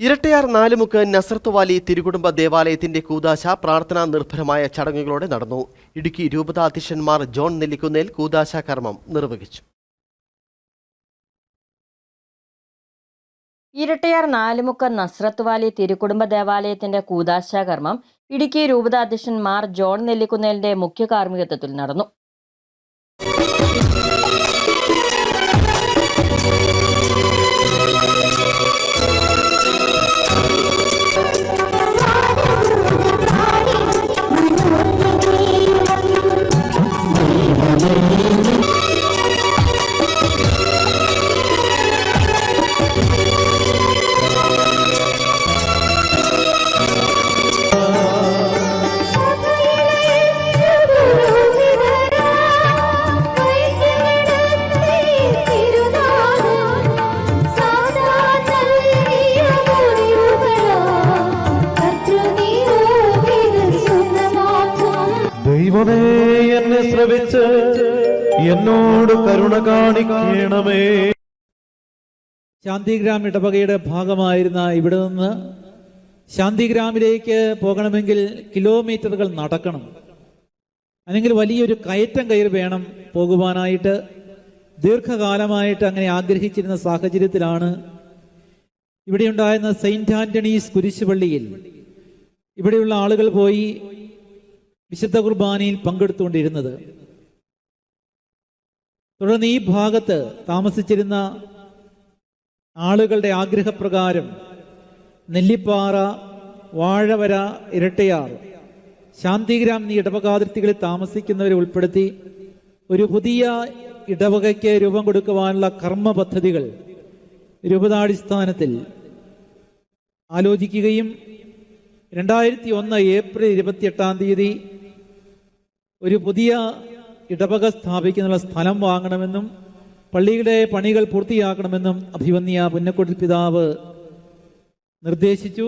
ഇരട്ടയാർ നാലുമുക്ക് നസർത്തുവാലി തിരുകുടുംബ ദേവാലയത്തിന്റെ കൂതാശ പ്രാർത്ഥനാ നിർഭരമായ ചടങ്ങുകളോടെ നടന്നു. ഇടുക്കി രൂപതാധ്യക്ഷന്മാർ ജോൺ നെല്ലിക്കുന്നേൽ കൂതാശ കർമ്മം നിർവഹിച്ചു. ഇരട്ടയാർ നാലുമുക്ക് നസ്രത്ത് വാലി തിരുക്കുടുംബ ദേവാലയത്തിന്റെ കൂതാശാകർമ്മം ഇടുക്കി രൂപതാധ്യക്ഷൻ മാർ ജോൺ നെല്ലിക്കുന്നേലിന്റെ മുഖ്യ കാർമ്മികത്വത്തിൽ നടന്നു. ദൈവമേ എന്നെ ശ്രവിച്ച് എന്നോട് കരുണ കാണിക്കണമേ. ശാന്തിഗ്രാം ഇടവകയുടെ ഭാഗമായിരുന്ന ഇവിടെ നിന്ന് ശാന്തിഗ്രാമിലേക്ക് പോകണമെങ്കിൽ കിലോമീറ്ററുകൾ നടക്കണം. അല്ലെങ്കിൽ വലിയൊരു കയറ്റം കയറി വേണം പോകുവാനായിട്ട്. ദീർഘകാലമായിട്ട് അങ്ങനെ ആഗ്രഹിച്ചിരുന്ന സാഹചര്യത്തിലാണ് ഇവിടെയുണ്ടായിരുന്ന സെയിന്റ് ആന്റണീസ് കുരിശുപള്ളിയിൽ ഇവിടെയുള്ള ആളുകൾ പോയി വിശുദ്ധ കുർബാനയിൽ പങ്കെടുത്തുകൊണ്ടിരുന്നത്. തുടർന്ന് ഈ ഭാഗത്ത് താമസിച്ചിരുന്ന ആളുകളുടെ ആഗ്രഹപ്രകാരം നെല്ലിപ്പാറ വാഴവര ഇരട്ടയാർ ശാന്തിഗ്രാം എന്നീ ഇടവകാതിർത്തികളിൽ താമസിക്കുന്നവരെ ഉൾപ്പെടുത്തി ഒരു പുതിയ ഇടവകയ്ക്ക് രൂപം കൊടുക്കുവാനുള്ള കർമ്മ പദ്ധതികൾ രൂപതാടിസ്ഥാനത്തിൽ ആലോചിക്കുകയും രണ്ടായിരത്തി ഒന്ന് ഏപ്രിൽ ഇരുപത്തിയെട്ടാം തീയതി ഒരു പുതിയ ഇടവക സ്ഥാപിക്കാനുള്ള സ്ഥലം വാങ്ങണമെന്നും പള്ളിയുടെ പണികൾ പൂർത്തിയാക്കണമെന്നും അഭിവന്യ പുന്നക്കുടി പിതാവ് നിർദ്ദേശിച്ചു.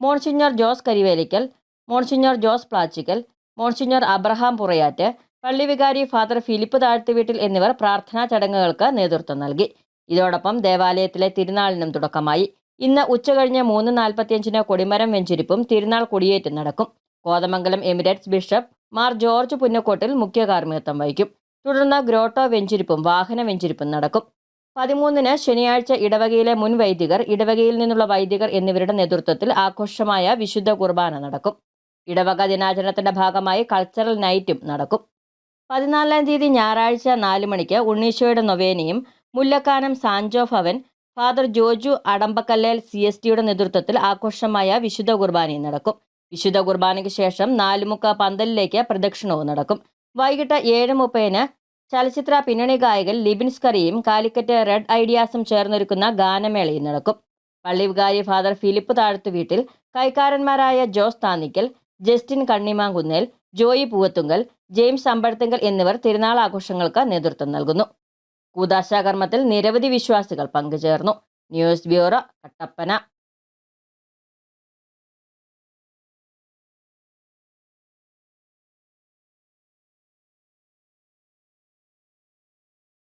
Monsignor Jose Karivelickal monsignor Jose Plachickal monsignor Abraham Purayattu പള്ളി വികാരി ഫാദർ ഫിലിപ്പ് താഴ്ത്തുവീട്ടിൽ എന്നിവർ പ്രാർത്ഥനാ ചടങ്ങുകൾക്ക് നേതൃത്വം നൽകി. ഇതോടൊപ്പം ദേവാലയത്തിലെ തിരുനാളിനും തുടക്കമായി. ഇന്ന് ഉച്ചകഴിഞ്ഞ് മൂന്ന് നാൽപ്പത്തിയഞ്ചിന് കൊടിമരം വെഞ്ചിരിപ്പും തിരുനാൾ കൊടിയേറ്റും നടക്കും. കോതമംഗലം എമിറേറ്റ്സ് ബിഷപ്പ് മാർ ജോർജ് പുന്നക്കോട്ടിൽ മുഖ്യ കാർമ്മികത്വം വഹിക്കും. തുടർന്ന് ഗ്രോട്ടോ വെഞ്ചിരിപ്പും വാഹന വെഞ്ചിരിപ്പും നടക്കും. പതിമൂന്നിന് ശനിയാഴ്ച ഇടവകയിലെ മുൻ വൈദികർ ഇടവകയിൽ നിന്നുള്ള വൈദികർ എന്നിവരുടെ നേതൃത്വത്തിൽ ആഘോഷമായ വിശുദ്ധ കുർബാന നടക്കും. ഇടവക ദിനാചരണത്തിന്റെ ഭാഗമായി കൾച്ചറൽ നൈറ്റും നടക്കും. പതിനാലാം തീയതി ഞായറാഴ്ച നാല് മണിക്ക് ഉണ്ണീശോയുടെ നൊവേനയും Mullakkanam Sanjo Bhavan father Joju Adambakallel C S ടിയുടെ നേതൃത്വത്തിൽ ആഘോഷമായ വിശുദ്ധ കുർബാനയും നടക്കും. വിശുദ്ധ കുർബാനയ്ക്ക് ശേഷം നാലുമുക്ക പന്തലിലേക്ക് പ്രദക്ഷിണവും നടക്കും. വൈകിട്ട് ഏഴ് മുപ്പതിന് ചലച്ചിത്ര പിന്നണി ഗായകൻ ലിബിൻസ് കറിയും കാലിക്കറ്റ് റെഡ് ഐഡിയാസും ചേർന്നൊരുക്കുന്ന ഗാനമേളയും നടക്കും. പള്ളി വികാരി ഫാദർ ഫിലിപ്പ് താഴത്തു വീട്ടിൽ കൈക്കാരന്മാരായ ജോസ് താന്നിക്കൽ ജസ്റ്റിൻ കണ്ണിമാങ്കുന്നേൽ ജോയി പൂവത്തുങ്കൽ ജെയിംസ് അമ്പഴത്തുങ്കൽ എന്നിവർ തിരുനാൾ ആഘോഷങ്ങൾക്ക് നേതൃത്വം നൽകുന്നു. കൂതാശാകർമ്മത്തിൽ നിരവധി വിശ്വാസികൾ പങ്കുചേർന്നു. News bureau Kattappana.